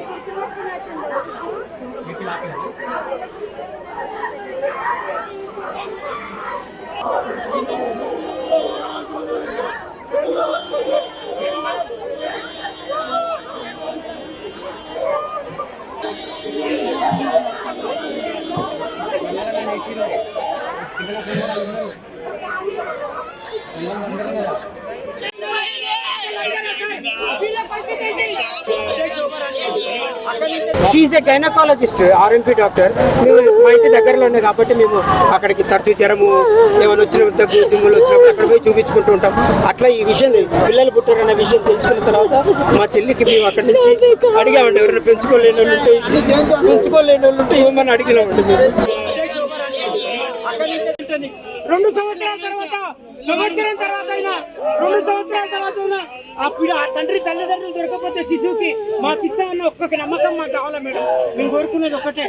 ¿Qué es lo que she a gynaecologist RMP doctor మేము మా ఇంటి దగ్గరలో ఉన్నాయి కాబట్టి మేము అక్కడికి తరచూ జ్వరము ఏమైనా వచ్చిన దగ్గు దిమ్ములు వచ్చినప్పుడు అక్కడ పోయి చూపించుకుంటూ ఉంటాం. అట్లా ఈ విషయం పిల్లలు పుట్టారన్న విషయం తెలుసుకున్న తర్వాత మా చెల్లికి మేము అక్కడి నుంచి అడిగామండి ఎవరైనా పెంచుకోలేని వాళ్ళు ఉంటే పెంచుకోలేని వాళ్ళు ఉంటే ఏమని అడిగినామండి రెండు సంవత్సరాల తర్వాత సంవత్సరం తర్వాత అయినా రెండు సంవత్సరాల తర్వాత అయినా ఆ పిల్ల ఆ తండ్రి తల్లిదండ్రులు దొరకకపోతే శిశువుకి మాకు ఇస్తామన్న ఒక్కొక్క నమ్మకం మాకు కావాలా మేడం? మేము కోరుకునేది ఒకటే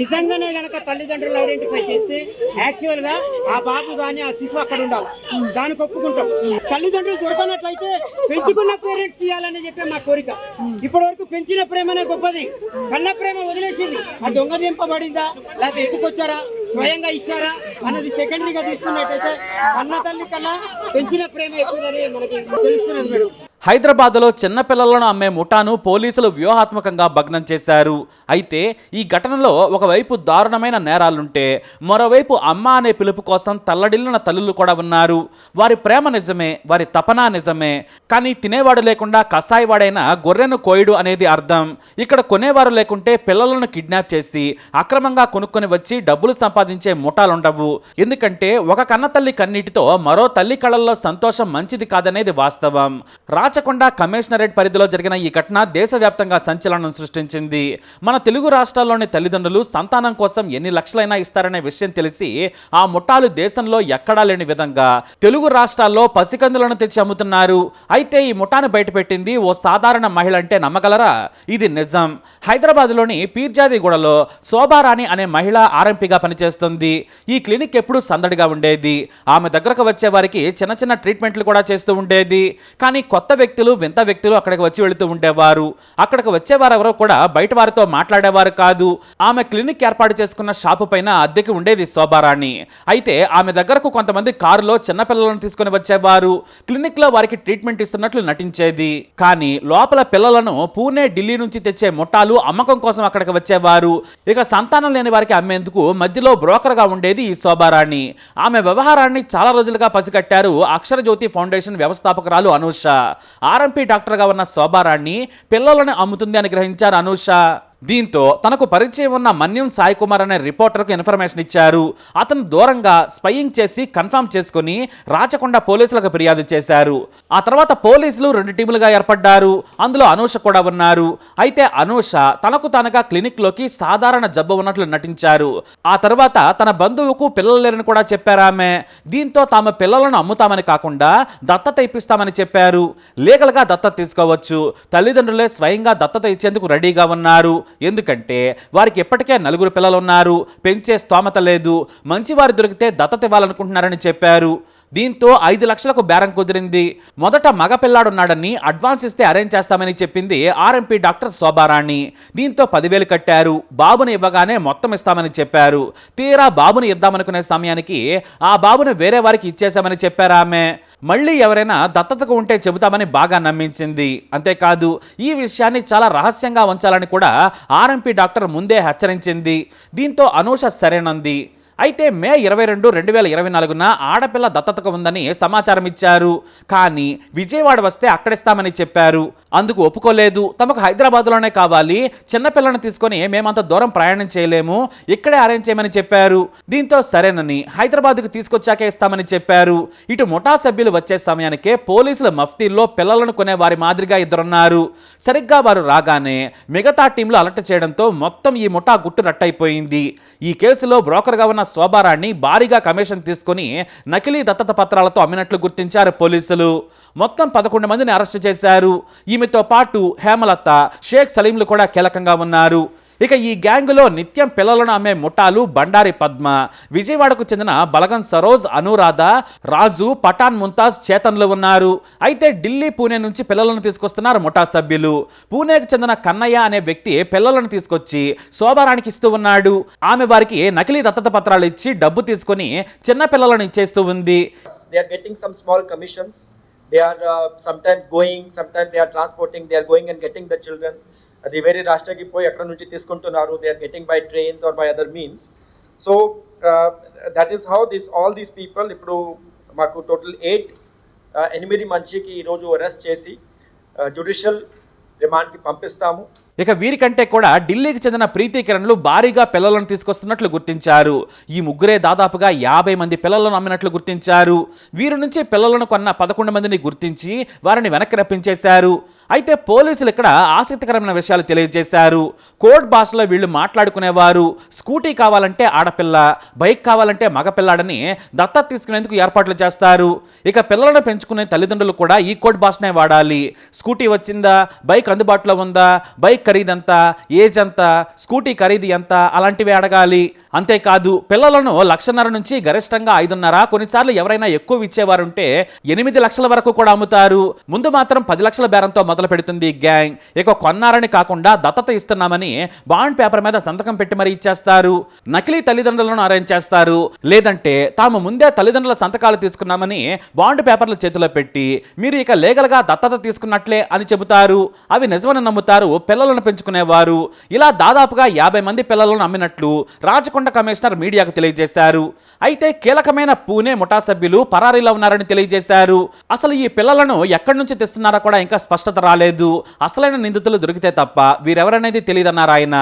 నిజంగానే గనక తల్లిదండ్రులు ఐడెంటిఫై చేస్తే యాక్చువల్గా ఆ బాబు గాని ఆ శిశువు అక్కడ ఉండాలి. దానికి ఒప్పుకుంటాం. తల్లిదండ్రులు దొరకనట్లయితే పెంచుకున్న పేరెంట్స్ ఇవ్వాలని చెప్పే మా కోరిక. ఇప్పటి వరకు పెంచిన ప్రేమనే గొప్పది. కన్న ప్రేమ వదిలేసింది. ఆ దొంగ దింపబడిందా? లేకపోతే ఎత్తుకొచ్చారా? స్వయంగా ఇచ్చారా? అన్నది సెకండరీగా తీసుకున్నట్టయితే అన్న తల్లి కన్నా పెంచిన ప్రేమ ఎక్కువదని మనకి తెలుస్తున్నది మేడం. హైదరాబాద్లో చిన్నపిల్లలను అమ్మే ముఠాను పోలీసులు వ్యూహాత్మకంగా భగ్నం చేశారు. అయితే ఈ ఘటనలో ఒకవైపు దారుణమైన నేరాలుంటే మరోవైపు అమ్మ అనే పిలుపు కోసం తల్లడిల్లిన తల్లులు కూడా ఉన్నారు. వారి ప్రేమ నిజమే వారి తపన నిజమే. కానీ తినేవాడు లేకుండా కసాయివాడైన గొర్రెను కోయుడు అనేది అర్థం. ఇక్కడ కొనేవారు లేకుంటే పిల్లలను కిడ్నాప్ చేసి అక్రమంగా కొనుక్కొని వచ్చి డబ్బులు సంపాదించే ముఠాలుండవు. ఎందుకంటే ఒక కన్న తల్లి కన్నీటితో మరో తల్లి కళల్లో సంతోషం మంచిది కాదనేది వాస్తవం. రాచకొండ కమిషనరేట్ పరిధిలో జరిగిన ఈ ఘటన దేశవ్యాప్తంగా సంచలనం సృష్టించింది. మన తెలుగు రాష్ట్రాల్లోని తల్లిదండ్రులు సంతానం కోసం ఎన్ని లక్షలైనా ఇస్తారనే విషయం తెలిసి ఆ ముఠాలు దేశంలో ఎక్కడా లేని విధంగా తెలుగు రాష్ట్రాల్లో పసికందులను తెచ్చి అమ్ముతున్నారు. అయితే ఈ ముఠాను బయటపెట్టింది ఓ సాధారణ మహిళ అంటే నమ్మగలరా? ఇది నిజం. హైదరాబాద్లోని పీర్జాదిగూడలో శోభారాణి అనే మహిళ ఆర్ఎంపీగా పనిచేస్తుంది. ఈ క్లినిక్ ఎప్పుడు సందడిగా ఉండేది. ఆమె దగ్గరకు వచ్చే వారికి చిన్న చిన్న ట్రీట్మెంట్లు కూడా చేస్తూ ఉండేది. కానీ కొత్త వ్యక్తులు వింత వ్యక్తులు అక్కడికి వచ్చి వెళుతూ ఉండేవారు. అక్కడికి వచ్చేవారు ఎవరో కూడా బయట వారితో మాట్లాడేవారు కాదు. ఆమె క్లినిక్ ఏర్పాటు చేసుకున్న షాపు పైన అద్దెకి ఉండేది శోభారాణి. అయితే ఆమె దగ్గరకు కొంతమంది కారులో చిన్నపిల్లలను తీసుకొని వచ్చేవారు. క్లినిక్లో వారికి ట్రీట్మెంట్ ఇస్తున్నట్లు నటించేది. కానీ లోపల పిల్లలను పూణే ఢిల్లీ నుంచి తెచ్చే ముఠాలు అమ్మకం కోసం అక్కడికి వచ్చేవారు. ఇక సంతానం లేని వారికి అమ్మేందుకు మధ్యలో బ్రోకర్గా ఉండేది ఈ శోభారాణి. ఆమె వ్యవహారాన్ని చాలా రోజులుగా పసిగట్టారు అక్షరజ్యోతి ఫౌండేషన్ వ్యవస్థాపకురాలు అనూష. ఆర్ఎంపీ డాక్టర్గా ఉన్న శోభారాణ్ణి పిల్లలను అమ్ముతుంది అని గ్రహించారు అనూష. దీంతో తనకు పరిచయం ఉన్న మన్యం సాయి కుమార్ అనే రిపోర్టర్కు ఇన్ఫర్మేషన్ ఇచ్చారు. అతను దూరంగా స్పయింగ్ చేసి కన్ఫర్మ్ చేసుకుని రాచకొండ పోలీసులకు ఫిర్యాదు చేశారు. ఆ తర్వాత పోలీసులు రెండు టీములుగా ఏర్పడ్డారు. అందులో అనూష కూడా ఉన్నారు. అయితే అనూష తనకు తనగా క్లినిక్లోకి సాధారణ జబ్బు ఉన్నట్లు నటించారు. ఆ తర్వాత తన బంధువుకు పిల్లలు లేరని కూడా చెప్పారామె దీంతో తాము పిల్లలను అమ్ముతామని కాకుండా దత్తత ఇప్పిస్తామని చెప్పారు. లీగల్గా దత్తత తీసుకోవచ్చు. తల్లిదండ్రులే స్వయంగా దత్తత ఇచ్చేందుకు రెడీగా ఉన్నారు. ఎందుకంటే వారికి ఇప్పటికే నలుగురు పిల్లలు ఉన్నారు పెంచే స్తోమత లేదు మంచివారు దొరికితే దత్తత ఇవ్వాలనుకుంటున్నారని చెప్పారు. దీంతో ఐదు లక్షలకు బేరం కుదిరింది. మొదట మగ పిల్లాడున్నాడని అడ్వాన్స్ ఇస్తే అరేంజ్ చేస్తామని చెప్పింది ఆర్ఎంపీ డాక్టర్ శోభారాణి. దీంతో పదివేలు కట్టారు. బాబుని ఇవ్వగానే మొత్తం ఇస్తామని చెప్పారు. తీరా బాబుని ఇద్దామనుకునే సమయానికి ఆ బాబుని వేరే వారికి ఇచ్చేశామని చెప్పారు ఆమె. మళ్ళీ ఎవరైనా దత్తతకు ఉంటే చెబుతామని బాగా నమ్మించింది. అంతేకాదు ఈ విషయాన్ని చాలా రహస్యంగా ఉంచాలని కూడా ఆర్ఎంపీ డాక్టర్ ముందే హెచ్చరించింది. దీంతో అనూష సరేనంది. అయితే మే ఇరవై రెండు రెండు వేల ఇరవై నాలుగున ఆడపిల్ల దత్తతకు ఉందని సమాచారం ఇచ్చారు. కానీ విజయవాడ వస్తే అక్కడిస్తామని చెప్పారు. అందుకు ఒప్పుకోలేదు. తమకు హైదరాబాద్లోనే కావాలి. చిన్నపిల్లని తీసుకొని మేమంత దూరం ప్రయాణం చేయలేము. ఇక్కడే అరేంజ్ చేయమని చెప్పారు. దీంతో సరేనని హైదరాబాద్కు తీసుకొచ్చాకే ఇస్తామని చెప్పారు. ఇటు ముఠా సభ్యులు వచ్చే సమయానికే పోలీసుల మఫ్తీల్లో పిల్లలను కొనే వారి మాదిరిగా ఇద్దరున్నారు. సరిగ్గా వారు రాగానే మిగతా టీంలు అలర్ట్ చేయడంతో మొత్తం ఈ ముఠా గుట్టు రట్టయిపోయింది. ఈ కేసులో బ్రోకర్గా ఉన్న శోభారాణ్ణి భారీగా కమిషన్ తీసుకుని నకిలీ దత్తత పత్రాలతో అమ్మినట్లు గుర్తించారు పోలీసులు. మొత్తం పదకొండు మందిని అరెస్టు చేశారు. ఈమెతో పాటు హేమలత షేక్ సలీంలు కూడా కీలకంగా ఉన్నారు. ఇక ఈ గ్యాంగులో నిత్యం పిల్లలను అమ్మే ముఠాలు బండారి పద్మ. విజయవాడకు చెందిన బలగం సరోజ్ అనురాధ రాజు పఠాన్ ముంతాజ్ చేతన్లు ఉన్నారు. అయితే ఢిల్లీ పూణే నుంచి పిల్లలను తీసుకొస్తున్నారు ముఠా సభ్యులు. పూణేకు చెందిన కన్నయ్య అనే వ్యక్తి పిల్లలను తీసుకొచ్చి శోభారానికి ఇస్తూ ఉన్నాడు. ఆమె వారికి నకిలీ దత్తత పత్రాలు ఇచ్చి డబ్బు తీసుకొని చిన్న పిల్లలను ఇచ్చేస్తూ ఉంది. They are getting some small commissions. They are uh, sometimes going, sometimes they are transporting, they are going and getting the children. అది వేరే రాష్ట్రానికి పోయి అక్కడ నుంచి తీసుకుంటున్నారు they are getting by trains or by other means so that is how this all these people ఇప్పుడు మాకు total eight uh, ఎనిమిది మంచికి ఈరోజు అరెస్ట్ చేసి uh, జ్యుడిషియల్ రిమాండ్కి పంపిస్తాము. ఇక వీరికంటే కూడా ఢిల్లీకి చెందిన ప్రీతి కిరణ్లు భారీగా పిల్లలను తీసుకొస్తున్నట్లు గుర్తించారు. ఈ ముగ్గురే దాదాపుగా యాభై మంది పిల్లలను అమ్మినట్లు గుర్తించారు. వీరి నుంచి పిల్లలను కొన్న పదకొండు మందిని గుర్తించి వారిని వెనక్కి రప్పించేశారు. అయితే పోలీసులు ఇక్కడ ఆసక్తికరమైన విషయాలు తెలియజేశారు. కోర్ట్ భాషలో వీళ్ళు మాట్లాడుకునేవారు. స్కూటీ కావాలంటే ఆడపిల్ల బైక్ కావాలంటే మగపిల్లాడని దత్తత తీసుకునేందుకు ఏర్పాట్లు చేస్తారు. ఇక పిల్లలను పెంచుకునే తల్లిదండ్రులు కూడా ఈ కోడ్ భాషనే వాడాలి. స్కూటీ వచ్చిందా? బైక్ అందుబాటులో ఉందా? బైక్ ఖరీదంత? ఏజ్ ఎంత? స్కూటీ ఖరీదు ఎంత? అలాంటివి అడగాలి. అంతేకాదు పిల్లలను లక్షన్నర నుంచి గరిష్టంగా ఐదున్నర కొన్నిసార్లు ఎవరైనా ఎక్కువ ఇచ్చేవారుంటే ఎనిమిది లక్షల వరకు కూడా అమ్ముతారు. ముందు మాత్రం పది లక్షల బేరంతో మొదలు పెడుతుంది గ్యాంగ్ ఇక కొన్నారని కాకుండా దత్తత ఇస్తున్నామని బాండ్ పేపర్ మీద సంతకం పెట్టి మరీ ఇచ్చేస్తారు. నకిలీ తల్లిదండ్రులను అరేంజ్ చేస్తారు. లేదంటే తాము ముందే తల్లిదండ్రుల సంతకాలు తీసుకున్నామని బాండ్ పేపర్లు చేతిలో పెట్టి మీరు ఇక లీగల్గా దత్తత తీసుకున్నట్లే అని చెబుతారు. అవి నిజమని నమ్ముతారు పిల్లలను పెంచుకునేవారు. ఇలా దాదాపుగా యాభై మంది పిల్లలను అమ్మినట్లు రాచకొండ కమిషనర్ మీడియాకు తెలియజేశారు. అయితే కీలకమైన పూణే ముఠా సభ్యులు పరారీలో ఉన్నారని తెలియజేశారు. అసలు ఈ పిల్లలను ఎక్కడి నుంచి తెస్తున్నారో కూడా ఇంకా స్పష్టత రాలేదు అసలైన నిందితులు దొరికితే తప్ప వీరెవరనేది తెలియదన్నారు ఆయన.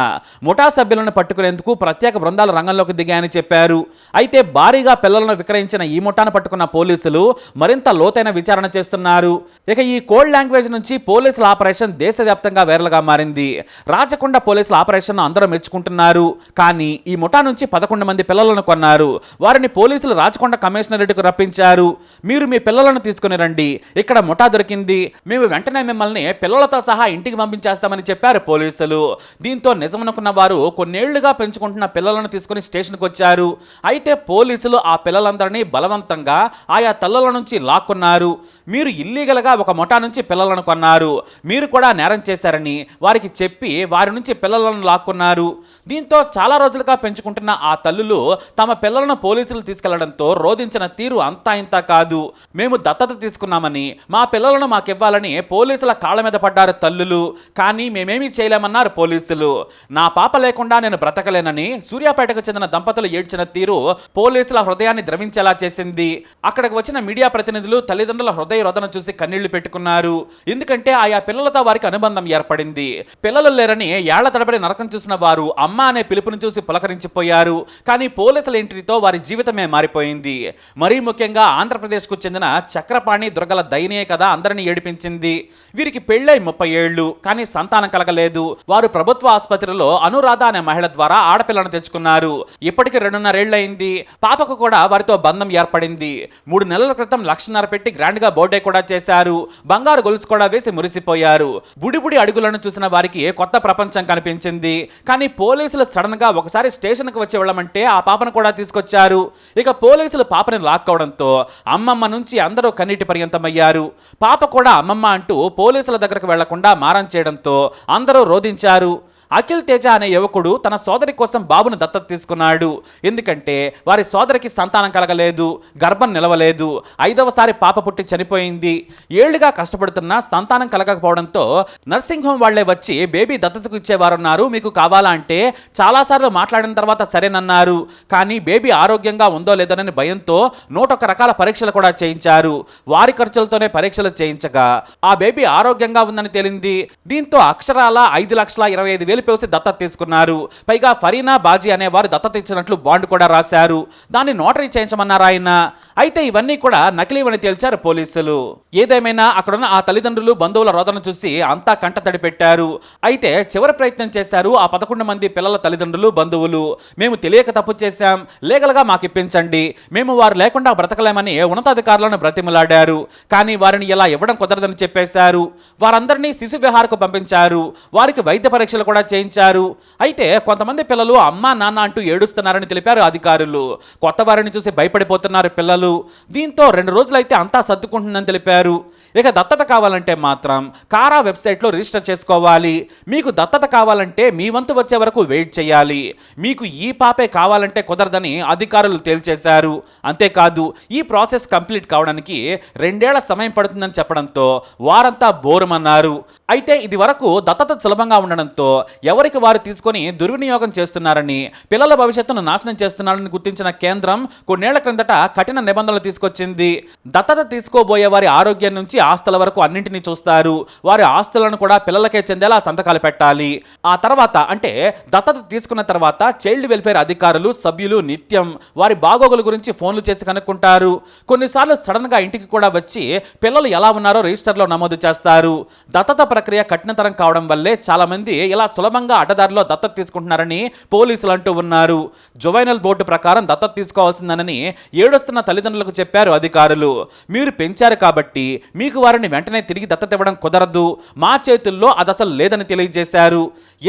ముఠా సభ్యులను పట్టుకునేందుకు ప్రత్యేక బృందాలు రంగంలోకి దిగాయని చెప్పారు. అయితే భారీగా పిల్లలను విక్రయించిన ఈ ముఠాను పట్టుకున్న పోలీసులు మరింత లోతైన విచారణ చేస్తున్నారు. ఇక ఈ కోల్డ్ లాంగ్వేజ్ నుంచి పోలీసుల ఆపరేషన్ దేశవ్యాప్తంగా వైరల్గా మారింది. రాచకొండ పోలీసుల ఆపరేషన్ అందరూ మెచ్చుకుంటున్నారు. కానీ ఈ ముఠా నుంచి పదకొండు మంది పిల్లలను కొన్నారు. వారిని పోలీసులు రాచకొండ కమిషనరేట్కు రప్పించారు. మీరు మీ పిల్లలను తీసుకుని రండి. ఇక్కడ ముఠా దొరికింది. మేము వెంటనే మిమ్మల్ని పిల్లలతో సహా ఇంటికి పంపించేస్తామని చెప్పారు పోలీసులు. దీంతో నిజమనుకున్న వారు కొన్నేళ్ళుగా పెంచుకుంటున్న పిల్లలను తీసుకుని స్టేషన్కి వచ్చారు. అయితే పోలీసులు ఆ పిల్లలందరినీ బలవంతంగా ఆయా తల్లుల నుంచి లాక్కున్నారు. మీరు ఇల్లీగల్గా ఒక ముఠా నుంచి పిల్లలను కొన్నారు. మీరు కూడా నేరం చేశారని వారికి చెప్పి వారి నుంచి పిల్లలను లాక్కున్నారు. దీంతో చాలా రోజులుగా పెంచుకుంటున్న ఆ తల్లులు తమ పిల్లలను పోలీసులు తీసుకెళ్ళడంతో రోధించిన తీరు అంతా ఇంత కాదు. మేము దత్తత తీసుకున్నామని మా పిల్లలను మాకివ్వాలని పోలీసుల కాళ్ళ మీద పడ్డారు తల్లులు. కానీ మేమేమీ చేయలేమన్నారు పోలీసులు. నా పాప లేకుండా నేను బ్రతకలేనని సూర్యాపేటకు చెందిన దంపతులు ఏడ్చిన తీరు పోలీసుల హృదయాన్ని ద్రవించేలా చేసింది. అక్కడికి వచ్చిన మీడియా ప్రతినిధులు తల్లిదండ్రుల హృదయ రోదన చూసి కన్నీళ్ళు పెట్టుకున్నారు. ఎందుకంటే ఆయా పిల్లలతో వారికి అనుబంధం ఏర్పడింది. పిల్లలు లేరని ఏళ్ళ తడబడి నరకం చూసిన వారు అమ్మ అనే పిలుపుని చూసి పులకరించిపోయారు. కానీ పోలీసుల ఎంట్రీతో వారి జీవితమే మారిపోయింది. మరీ ముఖ్యంగా ఆంధ్రప్రదేశ్కు చెందిన చక్రపాణి దుర్గల దయనీయ కథ అందరినీ ఏడిపించింది. వీరి వీరికి పెళ్ళై ముప్పై ఏళ్ళు కానీ సంతానం కలగలేదు. వారు ప్రభుత్వ ఆసుపత్రిలో అనురాధ అనే మహిళ ద్వారా ఆడపిల్లను తెచ్చుకున్నారు. ఇప్పటికి రెండున్నరేళ్ళయింది పాపకు కూడా వారితో బంధం ఏర్పడింది. మూడు నెలల క్రితం లక్షన్నర పెట్టి గ్రాండ్గా బర్త్డే కూడా చేశారు. బంగారు గొలుసు కూడా వేసి మురిసిపోయారు. బుడిబుడి అడుగులను చూసిన వారికి కొత్త ప్రపంచం కనిపించింది. కానీ పోలీసులు సడన్గా ఒకసారి స్టేషన్కి వచ్చి వెళ్ళమంటే ఆ పాపను కూడా తీసుకొచ్చారు. ఇక పోలీసులు పాపని లాక్కోవడంతో అమ్మమ్మ నుంచి అందరూ కన్నీటి పర్యంతమయ్యారు. పాప కూడా అమ్మమ్మ అంటూ పోలీసు పోలీసుల దగ్గరకు వెళ్ళకుండా మారం చేయడంతో అందరూ రోధించారు. అఖిల్ తేజ అనే యువకుడు తన సోదరి కోసం బాబును దత్తత తీసుకున్నాడు. ఎందుకంటే వారి సోదరికి సంతానం కలగలేదు గర్భం నిలవలేదు ఐదవసారి పాప పుట్టి చనిపోయింది. ఏళ్ళుగా కష్టపడుతున్నా సంతానం కలగకపోవడంతో నర్సింగ్ హోమ్ వాళ్ళే వచ్చి బేబీ దత్తతకు ఇచ్చేవారున్నారు. మీకు కావాలా అంటే చాలాసార్లు మాట్లాడిన తర్వాత సరేనన్నారు. కానీ బేబీ ఆరోగ్యంగా ఉందో లేదోనని భయంతో నూటొక్క రకాల పరీక్షలు కూడా చేయించారు. వారి ఖర్చులతోనే పరీక్షలు చేయించగా ఆ బేబీ ఆరోగ్యంగా ఉందని తేలింది. దీంతో అక్షరాల ఐదు లక్షల ఇరవై ఐదు వేలు పేసి దత్తత తీసుకున్నారు. పైగా ఫరీనా బాజీ అనేవారు దత్తత ఇచ్చినట్లు బాండ్ కూడా రాశారు. దాన్ని నోటరీ చేయించమన్నారు ఆయన? అయితే ఇవన్నీ కూడా నకిలీవని తేల్చారు పోలీసులు. ఏదేమైనా అక్కడున్న ఆ తల్లిదండ్రులు బంధువుల రోదన చూసి అంతా కంట తడిపెట్టారు అయితే చివరి ప్రయత్నం చేశారు ఆ పదకొండు మంది పిల్లల తల్లిదండ్రులు బంధువులు. మేము తెలియక తప్పు చేశాం. లీగల్గా మాకు ఇప్పించండి. మేము వారు లేకుండా బ్రతకలేమని ఉన్నతాధికారులను బ్రతిమలాడారు. కానీ వారిని ఇలా ఇవ్వడం కుదరదని చెప్పేశారు. వారందరినీ శిశు విహారకు పంపించారు. వారికి వైద్య పరీక్షలు కూడా చేయించారు. అయితే కొంతమంది పిల్లలు అమ్మా నాన్న అంటూ ఏడుస్తున్నారని తెలిపారు అధికారులు. కొత్త వారిని చూసి భయపడిపోతున్నారు పిల్లలు. దీంతో రెండు రోజులైతే అంతా సర్దుకుంటుందని తెలిపారు. ఇక దత్తత కావాలంటే మాత్రం కారా వెబ్సైట్లో రిజిస్టర్ చేసుకోవాలి. మీకు దత్తత కావాలంటే మీ వంతు వచ్చే వరకు వెయిట్ చేయాలి. మీకు ఈ పాపే కావాలంటే కుదరదని అధికారులు తేల్చేశారు. అంతేకాదు ఈ ప్రాసెస్ కంప్లీట్ కావడానికి రెండేళ్ళ సమయం పడుతుందని చెప్పడంతో వారంతా బోరమన్నారు. అయితే ఇది వరకు దత్తత సులభంగా ఉండడంతో ఎవరికి వారు తీసుకొని దుర్వినియోగం చేస్తున్నారని పిల్లల భవిష్యత్తును నాశనం చేస్తున్నారని గుర్తించిన కేంద్రం కొన్నేళ్ళ క్రిందట కఠిన నిబంధనలు తీసుకొచ్చింది. దత్తత తీసుకోబోయే వారి ఆరోగ్యం నుంచి ఆస్తుల వరకు అన్నింటినీ చూస్తారు. వారి ఆస్తులను కూడా పిల్లలకే చెందేలా సంతకాలు పెట్టాలి. ఆ తర్వాత అంటే దత్తత తీసుకున్న తర్వాత చైల్డ్ వెల్ఫేర్ అధికారులు సభ్యులు నిత్యం వారి బాగోగుల గురించి ఫోన్లు చేసి కనుక్కుంటారు. కొన్నిసార్లు సడన్గా ఇంటికి కూడా వచ్చి పిల్లలు ఎలా ఉన్నారో రిజిస్టర్లో నమోదు చేస్తారు. దత్తత ప్రక్రియ కఠినతరం కావడం వల్లే చాలామంది ఇలా సులభంగా అడ్డదారిలో దత్తత తీసుకుంటున్నారని పోలీసులు అంటూ ఉన్నారు. జువైనల్ బోర్డు ప్రకారం దత్తత తీసుకోవాల్సిందనని ఏడుస్తున్న తల్లిదండ్రులకు చెప్పారు అధికారులు. మీరు పెంచారు కాబట్టి మీకు వారిని వెంటనే తిరిగి దత్తత ఇవ్వడం కుదరదు. మా చేతుల్లో అది అసలు లేదని తెలియజేశారు.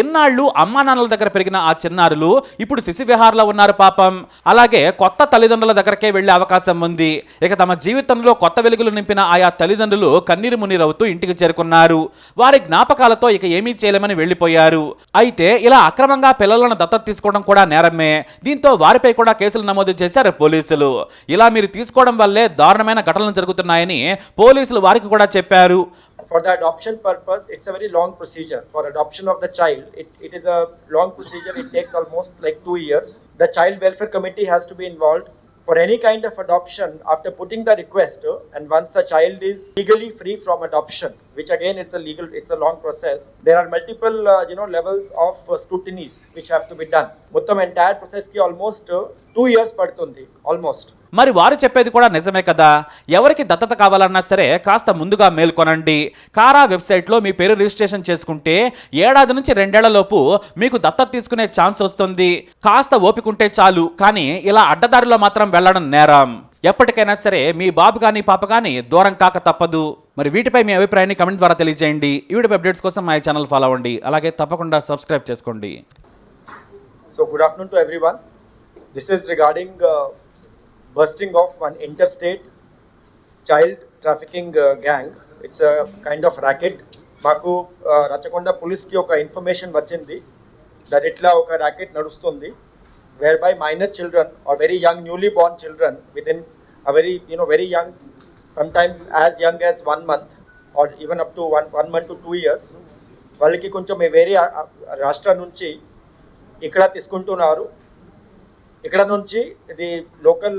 ఎన్నాళ్ళు అమ్మా నాన్నల దగ్గర పెరిగిన ఆ చిన్నారులు ఇప్పుడు శిశువిహార్లో ఉన్నారు పాపం. అలాగే కొత్త తల్లిదండ్రుల దగ్గరకే వెళ్ళే అవకాశం ఉంది. ఇక తమ జీవితంలో కొత్త వెలుగులు నింపిన ఆయా తల్లిదండ్రులు కన్నీరు మున్నీరవుతూ ఇంటికి చేరుకున్నారు. వారి జ్ఞాపకాలతో ఇక ఏమీ చేయలేమని వెళ్ళిపోయారు అయితే ఇలా అక్రమంగా పిల్లలను దత్తత తీసుకోవడం కూడా నేరమే దీంతో వారిపై కూడా కేసులు నమోదు చేశారు పోలీసులు ఇలా మీరు తీసుకోవడం వల్లే దారుణమైన ఘటనలు జరుగుతున్నాయని పోలీసులు వారికి కూడా చెప్పారు For the adoption purpose, it's a very long procedure. For adoption of the child, it, it is a long procedure. It takes almost like two years. The Child Welfare Committee has to be involved for any kind of adoption after putting the request uh, and once the child is legally free from adoption which again it's a legal it's a long process there are multiple uh, you know levels of uh, scrutinies which have to be done మొత్తం entire process కి almost uh, two years పడుతుంది almost మరి వారు చెప్పేది కూడా నిజమే కదా? ఎవరికి దత్తత కావాలన్నా సరే కాస్త ముందుగా మేల్కొనండి. కారా వెబ్సైట్లో మీ పేరు రిజిస్ట్రేషన్ చేసుకుంటే ఏడాది నుంచి రెండేళ్ళలోపు మీకు దత్తత తీసుకునే ఛాన్స్ వస్తుంది. కాస్త ఓపికంటే చాలు కానీ ఇలా అడ్డదారిలో మాత్రం వెళ్ళడం నేరం. ఎప్పటికైనా సరే మీ బాబు కానీ పాప కానీ దూరం కాక తప్పదు. మరి వీటిపై మీ అభిప్రాయాన్ని కమెంట్ ద్వారా తెలియజేయండి. ఈ వీడియో అప్డేట్స్ కోసం మా ఛానల్ ఫాలో అవ్వండి. అలాగే తప్పకుండా సబ్స్క్రైబ్ చేసుకోండి. So good afternoon to everyone. This is regarding bursting of one interstate child trafficking uh, gang. It's a kind of racket. మాకు uh, రచకొండ పోలీస్కి ఒక ఇన్ఫర్మేషన్ వచ్చింది దట్ ఇట్లా ఒక ర్యాకెట్ నడుస్తుంది where by minor children are very young newly born children with in a very you know very young sometimes as young as one month or even up to one one month to two years వాళ్ళకి కొంచెం వేరే uh, uh, రాష్ట్రం నుంచి ఇక్కడ తీసుకుంటున్నారు ఇక్కడ నుంచి ఇది లోకల్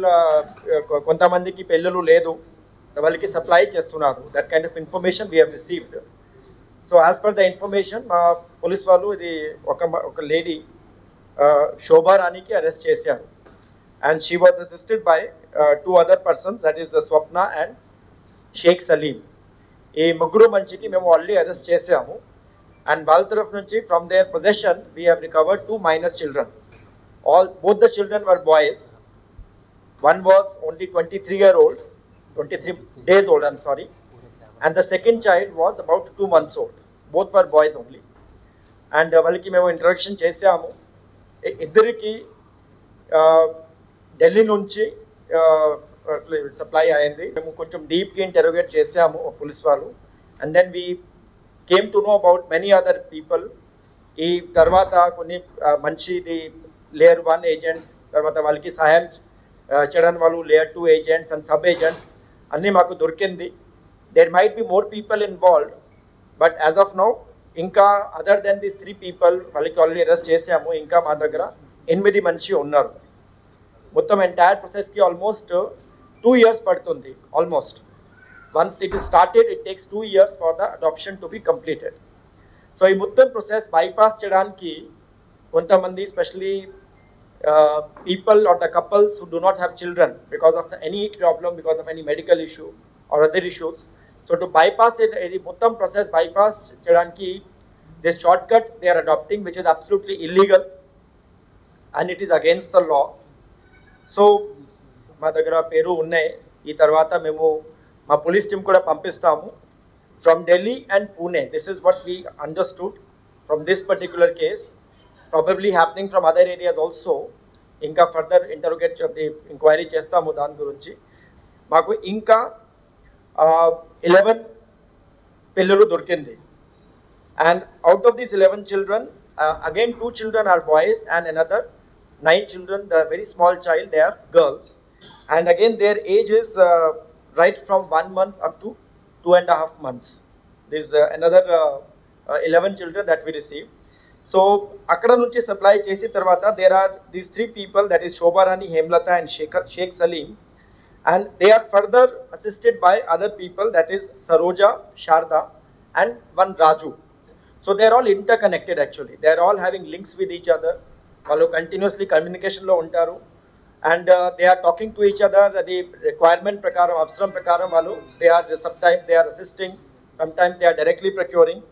కొంతమందికి పెళ్ళలు లేదు. వాళ్ళకి సప్లై చేస్తున్నారు. That kind of information we have received so as per the information మా పోలీస్ వాళ్ళు ఇది ఒక ఒక లేడీ శోభారాణికి అరెస్ట్ చేశారు. And she was assisted by two other persons that is Swapna and Shaik Salim ఈ ముగ్గురు మంచికి మేము ఆల్రెడీ అరెస్ట్ చేసాము అండ్ వాళ్ళ తరఫు నుంచి from their possession we have recovered two minor children all both the children were boys one was only twenty three year old twenty three days old and sorry and the second child was about two months were బోత్ only. Boys only and వాళ్ళకి మేము introduction చేసాము ఇద్దరికి ఢిల్లీ నుంచి supply అయింది. మేము కొంచెం డీప్గా ఇంటరోగేట్ చేసాము పోలీస్ వాళ్ళు. And then we came to know about many other people ఈ తర్వాత కొన్ని మంచిది లేయర్ వన్ ఏజెంట్స్ తర్వాత వాళ్ళకి సహాయం చేయడం వాళ్ళు layer two agents and sub agents అన్నీ మాకు దొరికింది. There might be more people involved but as of now ఇంకా other than this three people వాళ్ళకి ఆల్రెడీ అరెస్ట్ చేసాము ఇంకా మా దగ్గర ఎనిమిది మనిషి ఉన్నారు. మొత్తం ఎంటైర్ ప్రాసెస్కి ఆల్మోస్ట్ టూ ఇయర్స్ పడుతుంది almost once it is started it takes two years for the adoption to be completed so ఈ మొత్తం ప్రాసెస్ బైపాస్ చేయడానికి కొంతమంది specially people are the couples who do not have children because of any problem because of any medical issue or other issues so to bypass ఇది మొత్తం process bypass చేయడానికి they short cut they are adopting which is absolutely illegal and it is against the law so మా దగ్గర పేరు ఉన్నాయి ఈ తర్వాత మేము మా పోలీస్ టీం కూడా పంపిస్తాము from Delhi and Pune this is what we understood from this particular case Probably happening from other areas also ఇంకా ఫర్దర్ ఇంటర్గేట్ ఎంక్వైరీ చేస్తాము దాని గురించి మాకు ఇంకా ఇలెవెన్ పిల్లలు దొరికింది and out of these 11 children uh, again two children are boys and another nine children the very small child they are girls and again their age is uh, right from one month up to two and a half months there's uh, another uh, uh, 11 children that we received so అక్కడ నుంచి supply చేసిన తర్వాత there are these three people that is Shobharani Hemlata and Shekhar Sheikh Salim and they are further assisted by other people that is Saroja, Sharda and one Raju. So they are all interconnected actually. They are all having links with each other. వాళ్ళు continuously కమ్యూనికేషన్లో ఉంటారు and they are talking to each other అది requirement ప్రకారం అవసరం ప్రకారం వాళ్ళు they are some time they are assisting some time they are directly procuring